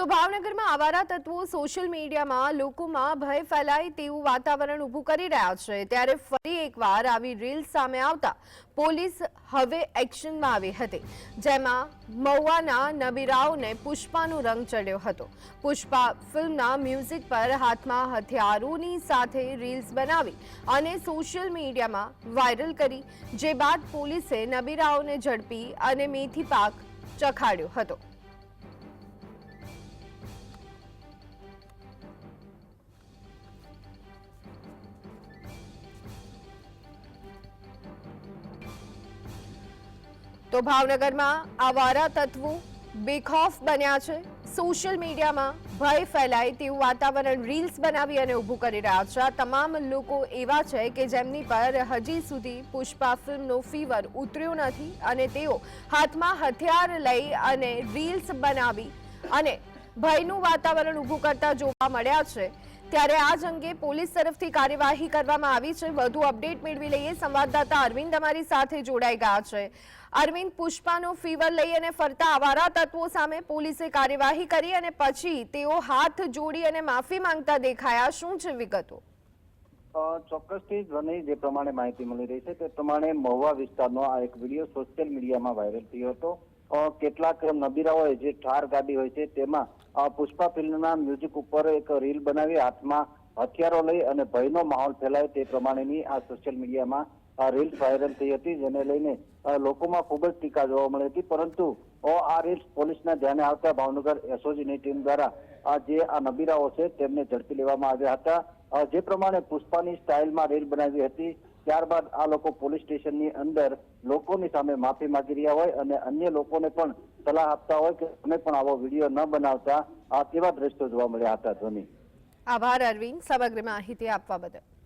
તો ભાવનગરમાં આવારા તત્વો સોશિયલ મીડિયામાં લોકોમાં ભય ફેલાય તેવું વાતાવરણ ઊભું કરી રહ્યા છે. ત્યારે ફરી એકવાર આવી રીલ સામે આવતા પોલીસ હવે એક્શનમાં આવી હતી, જેમાં મહુવાના નબીરાઓને પુષ્પાનો રંગ ચડ્યો હતો. પુષ્પા ફિલ્મના મ્યુઝિક પર હાથમાં હથિયારોની સાથે રીલ્સ બનાવી અને સોશિયલ મીડિયામાં વાયરલ કરી, જે બાદ પોલીસે નબીરાઓને ઝડપી અને મેથી પાક ચખાડ્યો હતો. તો ભાવનગરમાં આવારા તત્વો બેખોફ બન્યા છે. સોશિયલ મીડિયામાં ભય ફેલાય તેવું વાતાવરણ રીલ્સ બનાવી અને ઊભું કરી રહ્યા છે. આ તમામ લોકો એવા છે કે જેમની પર હજી સુધી પુષ્પા ફિલ્મનો ફીવર ઉતર્યો નથી અને તેઓ હાથમાં હથિયાર લઈ અને રીલ્સ બનાવી અને ભયનું વાતાવરણ ઊભું કરતા જોવા મળ્યા છે. ત્યારે આ જ અંગે પોલીસ તરફથી કાર્યવાહી કરવામાં આવી છે. વધુ અપડેટ મેળવી લઈએ. સંવાદદાતા અરવિંદ અમારી સાથે જોડાઈ ગયા છે. અરવિંદ, પુષ્પાનો ફીવર લઈ અને ફરતા આવારા તત્વો સામે પોલીસે કાર્યવાહી કરી અને પછી તેઓ હાથ જોડી અને માફી માંગતા દેખાયા. શું છે વિગતો? ચોક્કસથી ધ્વનિ જે પ્રમાણે માહિતી મળી રહી છે, તે પ્રમાણે મહુવા વિસ્તારનો આ એક વીડિયો સોશિયલ મીડિયામાં વાયરલ થયો હતો. કેટલાક નબીરાઓએ જે ઠાર ગાડી હોય છે, તેમાં પુષ્પા ફિલ્મના મ્યુઝિક ઉપર એક રીલ બનાવી, હાથમાં હથિયારો લઈ અને ભયનો માહોલ ફેલાય તે પ્રમાણેની આ સોશિયલ મીડિયામાં રીલ્સ વાયરલ થઈ હતી, જેને લઈને લોકોમાં ખૂબ જ ટીકા જોવા મળી હતી. પરંતુ આ રીલ્સ પોલીસના ધ્યાને આવતા ભાવનગર એસઓજીની ટીમ દ્વારા જે આ નબીરાઓ છે, તેમને ઝડપી લેવામાં આવ્યા હતા. જે પ્રમાણે પુષ્પાની સ્ટાઇલમાં રીલ બનાવી હતી ત્યારબાદ આ લોકો પોલીસ સ્ટેશનની અંદર લોકોની સામે માફી માંગી રહ્યા હોય અને અન્ય લોકોને પણ સલાહ આપતા હોય કે તમે પણ આવો વીડિયો ન બનાવતા, આ તેવા દ્રશ્યો જોવા મળ્યા હતા ધોની? આભાર, અરવિંદ. સમગ્ર માહિતી આપવા બદલ.